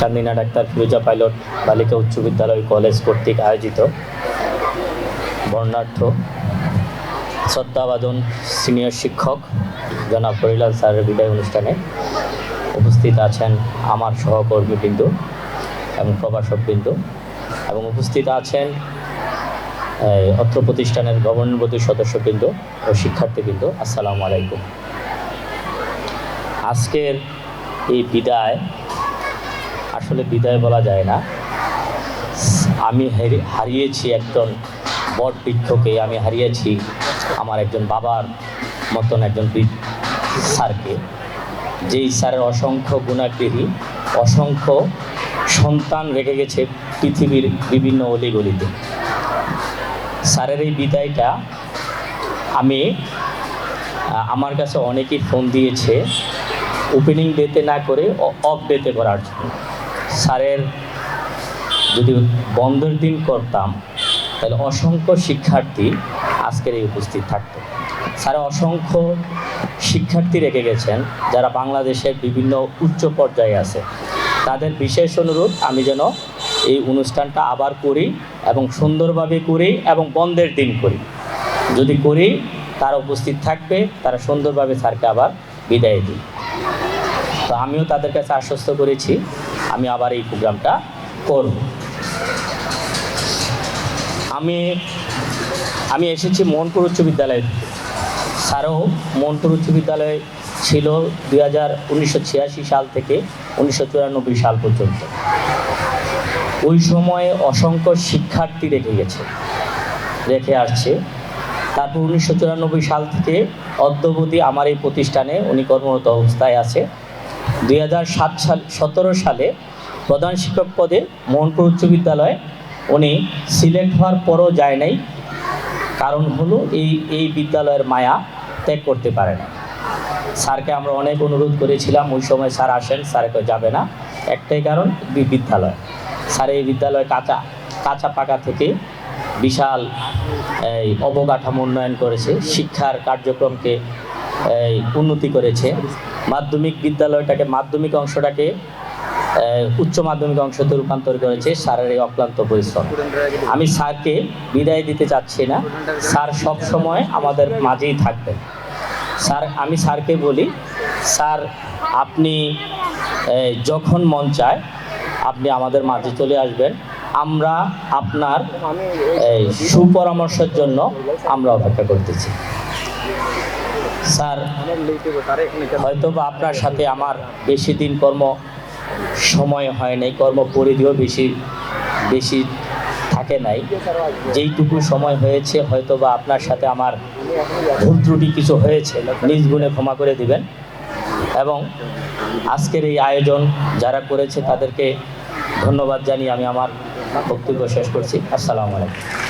Chandina doctor ফিরোজা pilot, বালিকা উচ্চ বিদ্যালয় কলেজ কর্তৃক আয়োজিত বর্ণাঢ্য শ্রদ্ধাবাদন সিনিয়র শিক্ষক জনাব হরিলাল স্যারের বিদায় অনুষ্ঠানে উপস্থিত আছেন আমার সহকর্মীবৃন্দ এবং প্রভাষকবৃন্দ এবং উপস্থিত আছেন অত্র প্রতিষ্ঠানের গভর্নর বোর্ডের সদস্যবৃন্দ ও শিক্ষার্থীবৃন্দ। আসসালামু আলাইকুম। আজকের এই বিদায় আসলে বিদায় বলা যায় না। আমি হারি- হারিয়েছি একজন বট বৃক্ষকে আমি হারিয়েছি আমার একজন বাবার মতন একজন স্যারকে। যেই স্যারের অসংখ্য গুণাগ্রহী, অসংখ্য সন্তান রেখে গেছে পৃথিবীর বিভিন্ন অলিগলিতে। স্যারের এই বিদায়টা আমি আমার কাছে অনেকেই ফোন দিয়েছে ওপেনিং ডেতে না করে অফ ডেতে করার জন্য। স্যারের যদি বন্ধের দিন করতাম, তাহলে অসংখ্য শিক্ষার্থী আজকের এই উপস্থিত থাকতো। স্যার অসংখ্য শিক্ষার্থী রেখে গেছেন, যারা বাংলাদেশের বিভিন্ন উচ্চ পর্যায়ে আছে। তাদের বিশেষ অনুরোধ, আমি যেন এই অনুষ্ঠানটা আবার করি এবং সুন্দরভাবে করি এবং বন্ধের দিন করি। যদি করি, তারা উপস্থিত থাকবে, তারা সুন্দরভাবে স্যারকে আবার বিদায় দিই তো আমিও তাদের কাছে আশ্বস্ত করেছি আমি আবার এই প্রোগ্রামটা করব। আমি আমি এসেছি মোহনপুর উচ্চ বিদ্যালয়। স্যারও মোহনপুর উচ্চ বিদ্যালয় ছিল দুই হাজার সাল থেকে উনিশশো চুরানব্বই সাল পর্যন্ত। ওই সময়ে অসংখ্য শিক্ষার্থী রেখে গেছে, রেখে আসছে। তারপর উনিশশো চুরানব্বই সাল থেকে অদ্যবধি আমার এই প্রতিষ্ঠানে উনি কর্মরত অবস্থায় আছে। দুই হাজার সাত সাল, সতেরো সালে প্রধান শিক্ষক পদে মোহনপুর উচ্চ বিদ্যালয়ে উনি সিলেক্ট হওয়ার পরও যায় নাই। কারণ হলো এই এই বিদ্যালয়ের মায়া ত্যাগ করতে পারে না। স্যারকে আমরা অনেক অনুরোধ করেছিলাম, ওই সময় স্যার আসেন, স্যার কই যাবে না। একটাই কারণ বিদ্যালয়। স্যার এই বিদ্যালয় কাঁচা কাঁচা পাকা থেকে বিশাল, এই অবকাঠামো উন্নয়ন করেছে। শিক্ষার কার্যক্রমকে উন্নতি করেছে। মাধ্যমিক বিদ্যালয়টাকে মাধ্যমিক অংশটাকে উচ্চ মাধ্যমিক অংশতে রূপান্তর করেছে স্যারের এই অক্লান্ত পরিশ্রম। আমি স্যারকে বিদায় দিতে চাচ্ছি না। স্যার সব সময় আমাদের মাঝেই থাকবেন। স্যার, আমি স্যারকে বলি, স্যার, আপনি যখন মন চায়, আপনি আমাদের মাঝে চলে আসবেন। আমরা আপনার সুপরামর্শের জন্য আমরা অপেক্ষা করতেছি। স্যার হয়তো বা আপনার সাথে আমার বেশি দিন কর্ম সময় হয় নাই কর্ম পরিধিও বেশি বেশি থাকে নাই। যেইটুকু সময় হয়েছে হয়তো বা আপনার সাথে আমার ভুল ত্রুটি কিছু হয়েছে, নিজ গুণে ক্ষমা করে দিবেন। এবং আজকের এই আয়োজন যারা করেছে, তাদেরকে ধন্যবাদ জানিয়ে আমি আমার বক্তব্য শেষ করছি। আসসালামু আলাইকুম।